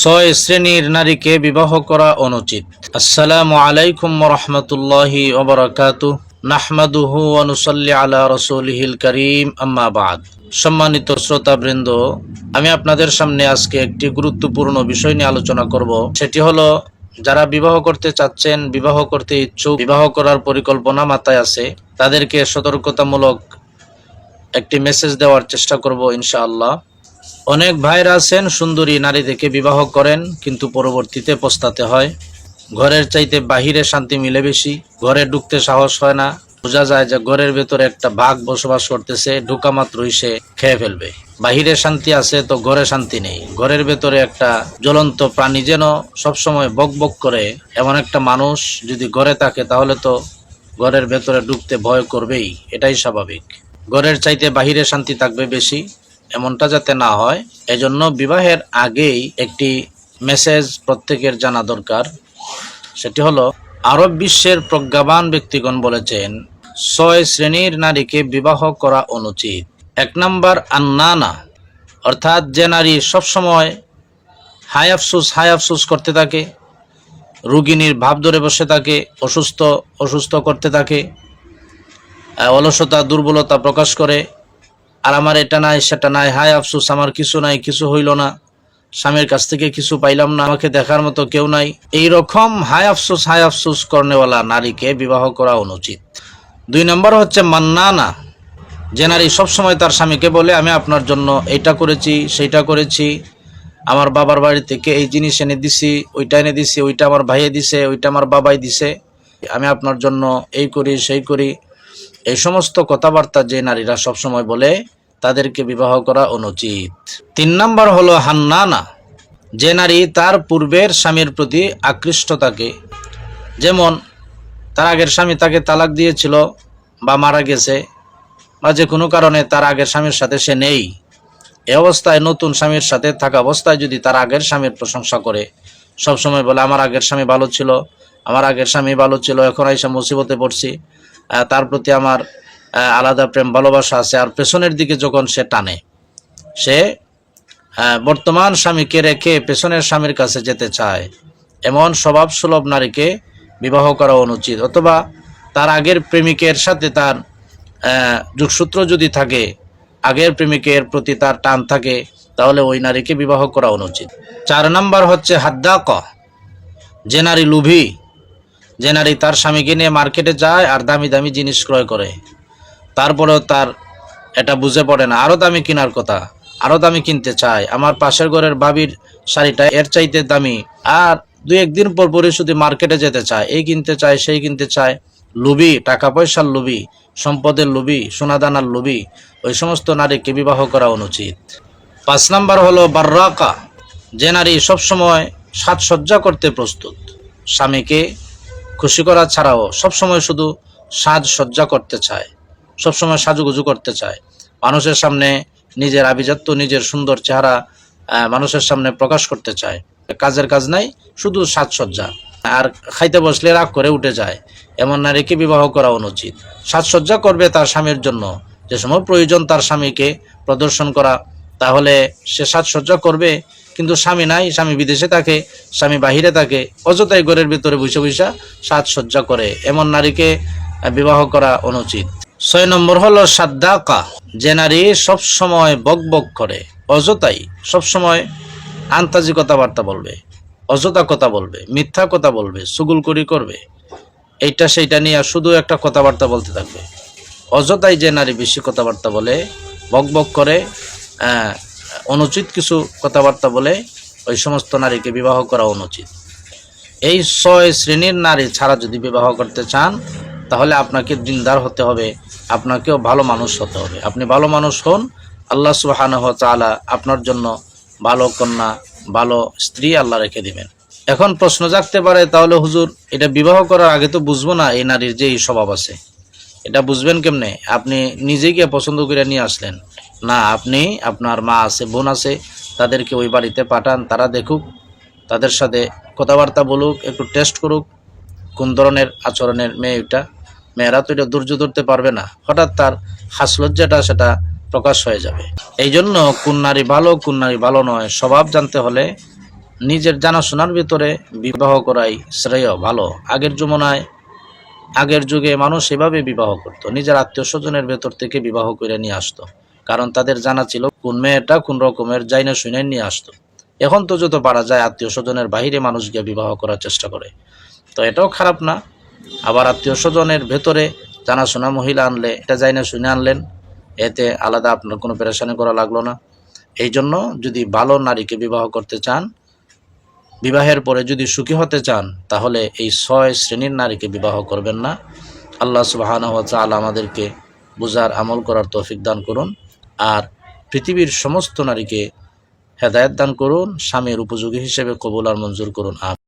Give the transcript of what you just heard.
ছয় শ্রেণির নারীকে বিবাহ করা অনুচিত। আসসালামু আলাইকুম রহমতুল্লাহি ওবরাকাতু নাহমাদুহু অনুসল্লি সম্মানিত শ্রোতাবৃন্দ, আমি আপনাদের সামনে আজকে একটি গুরুত্বপূর্ণ বিষয় নিয়ে আলোচনা করব। সেটি হলো, যারা বিবাহ করতে চাচ্ছেন, বিবাহ করতে ইচ্ছুক, বিবাহ করার পরিকল্পনা মাথায় আছে, তাদেরকে সতর্কতামূলক একটি মেসেজ দেওয়ার চেষ্টা করব ইনশাআল্লাহ। অনেক ভাইরা আছেন, সুন্দরী নারী দেখে বিবাহ করেন, কিন্তু পরবর্তীতে পস্তাতে হয়। ঘরের চাইতে বাহিরে শান্তি মিলে বেশি, ঘরে ঢুকতে সাহস হয় না। বোঝা যায় যে ঘরের ভেতরে একটা বাঘ বসবাস করতেছে, ঢুকা মাত্রই সে খেয়ে ফেলবে। বাহিরে শান্তি আছে তো ঘরে শান্তি নেই। ঘরের ভেতরে একটা জ্বলন্ত প্রাণী যেন সবসময় বক বক করে এমন একটা মানুষ যদি ঘরে থাকে, তাহলে তো ঘরের ভেতরে ঢুকতে ভয় করবেই, এটাই স্বাভাবিক। ঘরের চাইতে বাহিরে শান্তি থাকবে বেশি এমনটা যাতে না হয়, এজন্য বিবাহের আগেই একটি মেসেজ প্রত্যেকের জানা দরকার। সেটি হলো, আরব বিশ্বের প্রজ্ঞাবান ব্যক্তিগণ বলেছেন, ছয় শ্রেণির নারীকে বিবাহ করা অনুচিত। এক নম্বর আন্নানা, অর্থাৎ যে নারী সবসময় হাই আফসুস হাই আফসুস করতে থাকে রুগিনীর ভাব ধরে বসে থাকে, অসুস্থ অসুস্থ করতে থাকে, অলসতা, দুর্বলতা প্রকাশ করে আর আমার এটা নাই, সেটা নাই। হায় আফসুস, আমার কিছু নাই, কিছু হইল না। স্বামীর কাছ থেকে কিছু পাইলাম না, আমাকে দেখার মতো কেউ নাই। এই রকম হায় আফসুস হায় আফসুস করনেওয়ালা নারীকে বিবাহ করা অনুচিত। দুই নম্বর হচ্ছে মান্নানা। যে নারী সবসময় তার স্বামীকে বলে, আমি আপনার জন্য এইটা করেছি সেইটা করেছি। আমার বাবার বাড়ি থেকে এই জিনিস এনে দিছি, ওইটা এনে দিছি, ওইটা আমার ভাইয়ে দিছে, ওইটা আমার বাবাই দিছে। আমি আপনার জন্য এই করি, সেই করি। এই সমস্ত কথাবার্তা যে নারীরা সবসময় বলে, তাদেরকে বিবাহ করা অনুচিত। তিন নম্বর হলো হান্নানা। যে নারী তার পূর্বের স্বামীর প্রতি আকৃষ্ট থাকে যেমন তার আগের স্বামী তাকে তালাক দিয়েছিল বা মারা গেছে, বা যে কোনো কারণে তার আগের স্বামীর সাথে সে নেই, এ অবস্থায় নতুন স্বামীর সাথে থাকা অবস্থায় যদি তার আগের স্বামীর প্রশংসা করে, সবসময় বলে, আমার আগের স্বামী ভালো ছিল, আমার আগের স্বামী ভালো ছিল, এখন আইসা মুসিবতে পড়ছি। তার প্রতি আমার আলাদা প্রেম ভালোবাসা আছে। আর পেছনের দিকে যখন সে টানে, সে বর্তমান স্বামীকে রেখে পেছনের স্বামীর কাছে যেতে চায়, এমন স্বভাব সুলভ নারীকে বিবাহ করা অনুচিত। অথবা তার আগের প্রেমিকের সাথে তার যোগসূত্র যদি থাকে, আগের প্রেমিকের প্রতি তার টান থাকে, তাহলে ওই নারীকে বিবাহ করা অনুচিত। চার নাম্বার হচ্ছে হাদ্দাক। যে নারী লুভি যে নারী তার স্বামীকে নিয়ে মার্কেটে যায় আর দামি দামি জিনিস ক্রয় করে। তারপরেও তার এটা বুঝে পড়ে না আরও দামি কেনার কথা আরও দামি কিনতে চায়। আমার পাশের ঘরের বাবির শাড়িটা এর চাইতে দামি। আর দুই একদিন পর পরই শুধু মার্কেটে যেতে চায়। এই কিনতে চায়, সেই কিনতে চায়। লুবি টাকা পয়সার লুবি সম্পদের লুবি সোনাদানার লুবি ওই সমস্ত নারীকে বিবাহ করা অনুচিত। পাঁচ নাম্বার হলো বার্রাকা। যে নারী সবসময় সাজসজ্জা করতে প্রস্তুত। স্বামীকে খুশি করা ছাড়াও সবসময় শুধু সাজসজ্জা করতে চায়, সবসময় সাজুগুজু করতে চায়। মানুষের সামনে নিজের আভিজাত্য, নিজের সুন্দর চেহারা মানুষের সামনে প্রকাশ করতে চায়। কাজের কাজ নাই, শুধু সাজসজ্জা। আর খাইতে বসলে রাগ করে উঠে যায়, এমন নারীকে বিবাহ করা অনুচিত? সাজসজ্জা করবে তার স্বামীর জন্য। যে সময় প্রয়োজন তার স্বামীকে প্রদর্শন করা, তাহলে সে সাজসজ্জা করবে কিন্তু স্বামী নাই, স্বামী বিদেশে থাকে, স্বামী বাহিরে থাকে, অযথাই ঘরের ভিতরে বসে বসে সাজসজ্জা করে। এমন নারীকে বিবাহ করা অনুচিত। ছয় নম্বর হলো সাদ্দাকা। যে নারী সব সময় বক বক করে, অযথাই সব সময় আন্তাজি কথাবার্তা বলবে, অযথা কথা বলবে, মিথ্যা কথা বলবে, সুগুলকুরি করবে, এইটা সেইটা নিয়ে শুধু একটা কথাবার্তা বলতে থাকবে। অযথাই যে নারী বেশি কথাবার্তা বলে, বক বক করে অনুচিত কিছু কথাবার্তা বলে ওই সমস্ত নারীকে বিবাহ করা অনুচিত। এই ছয় শ্রেণির নারী ছাড়া যদি বিবাহ করতে চান, তাহলে আপনাকে দিনদার হতে হবে, আপনাকেও ভালো মানুষ হতে হবে। আপনি ভালো মানুষ হন, আল্লাহ সুবাহানহ তাআলা আপনার জন্য ভালো কন্যা, ভালো স্ত্রী আল্লাহ রেখে দিবেন। এখন প্রশ্ন জাগতে পারে, তাহলে হুজুর, এটা বিবাহ করার আগে তো বুঝব না এই নারীর যে এই স্বভাব আছে। এটা বুঝবেন কেমনে? আপনি গিয়ে পছন্দ করে নিয়ে আসলেন। না, আপনি, আপনার মা আছে, বোন আছে, তাদেরকে ওই বাড়িতে পাঠান, তারা দেখুক, তাদের সাথে কথাবার্তা বলুক, একটু টেস্ট করুক, কোন ধরনের আচরণের মেয়ে এটা। মেয়েরা তো এটা ধৈর্য ধরতে পারবে না। হঠাৎ তার হাসলজ্জাটা সেটা প্রকাশ হয়ে যাবে। এই জন্য কোন নারী ভালো, কোন নারী ভালো নয়, স্বভাব জানতে হলে নিজের জানাশোনার ভিতরে বিবাহ করাই শ্রেয় ভালো। আগের জমানায় আগের যুগে মানুষ এভাবে বিবাহ করত। নিজের আত্মীয় স্বজনের ভেতর থেকে বিবাহ করে নিয়ে আসতো। কারণ তাদের জানা ছিল কোন মেয়েটা কোন রকমের যাই না শুনে নিয়ে আসতো। এখন তো যত পারা যায় আত্মীয় স্বজনের বাহিরে মানুষ গিয়ে বিবাহ করার চেষ্টা করে। তো এটাও খারাপ না। আবার আত্মীয় স্বজনের ভেতরে জানাশোনা মহিলা আনলে, এটা যাই না শুনে আনলেন, এতে আলাদা আপনার কোনো পেরেশানি করা লাগল না। এই জন্য যদি ভালো নারীকে বিবাহ করতে চান, বিবাহের পরে যদি সুখী হতে চান, তাহলে এই ছয় শ্রেণির নারীকে বিবাহ করবেন না। আল্লাহ সুবাহান তাআলা আমাদেরকে বুজার আমল করার তৌফিক দান করুন। আর পৃথিবীর সমস্ত নারীকে হেদায়ত দান করুন, স্বামীর উপযোগী হিসেবে কবুল আর মঞ্জুর করুন। আম